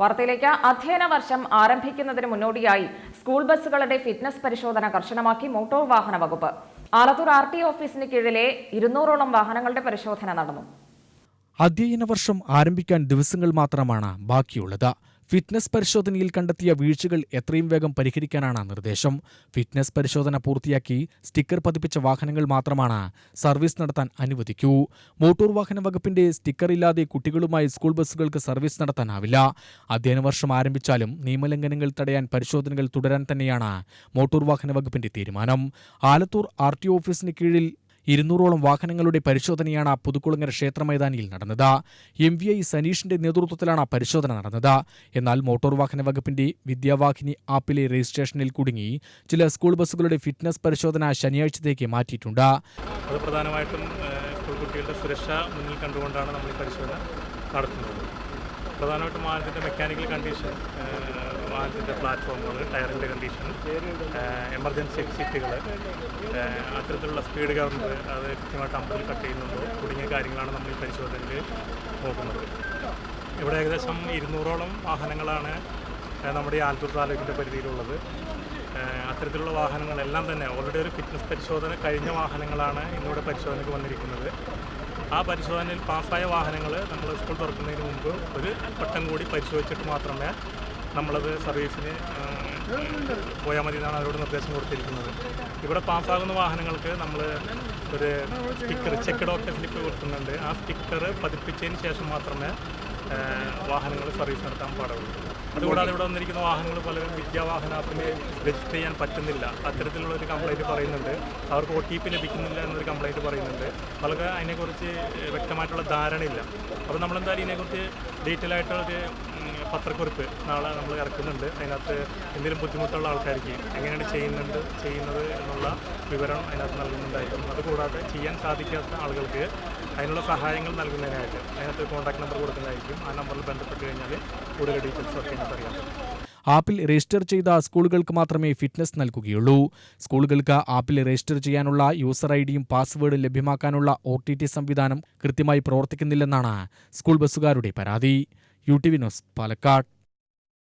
വാർത്തയിലേക്ക് അധ്യയന വർഷം ആരംഭിക്കുന്നതിന് മുന്നോടിയായി സ്കൂൾ ബസ്സുകളുടെ ഫിറ്റ്നസ് പരിശോധന കർശനമാക്കി മോട്ടോർ വാഹന വകുപ്പ്. ആലത്തൂർ ആർ ടി ഓഫീസിന് കീഴിലെ ഇരുന്നൂറോളം വാഹനങ്ങളുടെ പരിശോധന നടന്നു. അധ്യയന വർഷം ആരംഭിക്കാൻ ദിവസങ്ങൾ മാത്രമാണ് ബാക്കിയുള്ളത്. ഫിറ്റ്നസ് പരിശോധനയിൽ കണ്ടെത്തിയ വീഴ്ചകൾ എത്രയും വേഗം പരിഹരിക്കാനാണ് നിർദ്ദേശം. ഫിറ്റ്നസ് പരിശോധന പൂർത്തിയാക്കി സ്റ്റിക്കർ പതിപ്പിച്ച വാഹനങ്ങൾ മാത്രമാണ് സർവീസ് നടത്താൻ അനുവദിക്കൂ. മോട്ടോർ വാഹന വകുപ്പിന്റെ സ്റ്റിക്കർ ഇല്ലാതെ കുട്ടികളുമായി സ്കൂൾ ബസ്സുകൾക്ക് സർവീസ് നടത്താനാവില്ല. അധ്യയന വർഷം ആരംഭിച്ചാലും നിയമലംഘനങ്ങൾ തടയാൻ പരിശോധനകൾ തുടരാൻ തന്നെയാണ് മോട്ടോർ വാഹന വകുപ്പിന്റെ തീരുമാനം. ആലത്തൂർ ആർ ടി ഓഫീസിന് കീഴിൽ ഇരുന്നൂറോളം വാഹനങ്ങളുടെ പരിശോധനയാണ് പുതുക്കുളങ്ങര ക്ഷേത്ര മൈതാനിയിൽ നടന്നത്. എം വി ഐ സനീഷിന്റെ നേതൃത്വത്തിലാണ് പരിശോധന നടന്നത്. എന്നാൽ മോട്ടോർ വാഹന വകുപ്പിന്റെ വിദ്യാവാഹിനി ആപ്പിലെ രജിസ്ട്രേഷനിൽ കുടുങ്ങി. ചില സ്കൂൾ ബസ്സുകളുടെ ഫിറ്റ്നസ് പരിശോധന ശനിയാഴ്ചത്തേക്ക് മാറ്റിയിട്ടുണ്ട്. പ്രധാനമായിട്ടും കുട്ടികളുടെ സുരക്ഷ മുന്നിൽ കണ്ടുകൊണ്ടാണ് നമ്മൾ ഈ പരിശോധന നടത്തുന്നത്. പ്രധാനമായിട്ടും വാഹനത്തിന്റെ മെക്കാനിക്കൽ കണ്ടീഷൻ ഏഹ്, വാഹനത്തിന്റെ പ്ലാറ്റ്ഫോമുകൾ ടയറിന്റെ കണ്ടീഷൻ എമർജൻസി എക്സിറ്റുകൾ അത്തരത്തിലുള്ള സ്പീഡ് ഗവൺമെന്റ് അത് കൃത്യമായിട്ട് അമ്പതിൽ കട്ട് ചെയ്യുന്നുണ്ടോ തുടങ്ങിയ കാര്യങ്ങളാണ് നമ്മൾ ഈ പരിശോധനയിൽ നോക്കുന്നത്. ഇവിടെ ഏകദേശം ഇരുന്നൂറോളം വാഹനങ്ങളാണ് നമ്മുടെ ഈ ആലത്തൂർ താലൂക്കിന്റെ പരിധിയിലുള്ളത്. അത്തരത്തിലുള്ള വാഹനങ്ങളെല്ലാം തന്നെ ഓൾറെഡി ഒരു ഫിറ്റ്നസ് പരിശോധന കഴിഞ്ഞ വാഹനങ്ങളാണ് ഇന്നിവിടെ പരിശോധനയ്ക്ക് വന്നിരിക്കുന്നത്. ആ പരിശോധനയിൽ പാസ്സായ വാഹനങ്ങൾ നമ്മൾ സ്കൂൾ തുറക്കുന്നതിന് മുമ്പ് ഒരു വട്ടം കൂടി പരിശോധിച്ചിട്ട് മാത്രമേ നമ്മളത് സർവീസിന് പോയാൽ മതി എന്നാണ് അവരോട് നിർദ്ദേശം കൊടുത്തിരിക്കുന്നത്. ഇവിടെ പാസ്സാകുന്ന വാഹനങ്ങൾക്ക് നമ്മൾ ഒരു സ്റ്റിക്കർ ചെക്ക് ഡോക്ടർ സ്ലിപ്പ് കൊടുക്കുന്നുണ്ട്. ആ സ്റ്റിക്കർ പതിപ്പിച്ചതിന് ശേഷം മാത്രമേ വാഹനങ്ങൾ സർവീസ് നടത്താൻ പാടുള്ളൂ. അതുകൂടാതെ ഇവിടെ വന്നിരിക്കുന്ന വാഹനങ്ങൾ പലരും വിദ്യാവാഹന ആപ്പിന് രജിസ്റ്റർ ചെയ്യാൻ പറ്റുന്നില്ല. അത്തരത്തിലുള്ള ഒരു കംപ്ലൈന്റ് പറയുന്നുണ്ട്. അവർക്ക് ഒ ടി പി ലഭിക്കുന്നില്ല എന്നൊരു കംപ്ലൈന്റ് പറയുന്നുണ്ട്. പലർക്ക് അതിനെക്കുറിച്ച് വ്യക്തമായിട്ടുള്ള ധാരണയില്ല. അപ്പോൾ നമ്മളെന്തായാലും ഇതിനെക്കുറിച്ച് ഡീറ്റെയിൽ ആയിട്ടുള്ളൊരു പത്രക്കുറിപ്പ് നാളെ നമ്മൾ ഇറക്കുന്നുണ്ട്. അതിനകത്ത് എന്തെങ്കിലും ബുദ്ധിമുട്ടുള്ള ആൾക്കാർക്ക് എങ്ങനെയാണ് ചെയ്യുന്നുണ്ട് ചെയ്യുന്നത് എന്നുള്ള വിവരം അതിനകത്ത് നൽകുന്നുണ്ടായിരിക്കും. അതുകൂടാതെ ചെയ്യാൻ സാധിക്കാത്ത ആളുകൾക്ക് അതിനുള്ള സഹായങ്ങൾ നൽകുന്നതിനായിട്ട് അതിനകത്ത് കോൺടാക്ട് നമ്പർ കൊടുക്കുന്നതായിരിക്കും. ആ നമ്പറിൽ ബന്ധപ്പെട്ട് കഴിഞ്ഞാൽ കൂടുതൽ ഡീറ്റെയിൽസ് ഒക്കെ അതിനകത്ത് അറിയാം. ആപ്പിൽ രജിസ്റ്റർ ചെയ്ത സ്കൂളുകൾക്ക് മാത്രമേ ഫിറ്റ്നസ് നൽകുകയുള്ളൂ. സ്കൂളുകൾക്ക് ആപ്പിൽ രജിസ്റ്റർ ചെയ്യാനുള്ള യൂസർ ഐ ഡിയും പാസ്വേഡും ലഭ്യമാക്കാനുള്ള ഒ ടി ടി സംവിധാനം കൃത്യമായി പ്രവർത്തിക്കുന്നില്ലെന്നാണ് സ്കൂൾ ബസ്സുകാരുടെ പരാതി. U T V news Palakkad.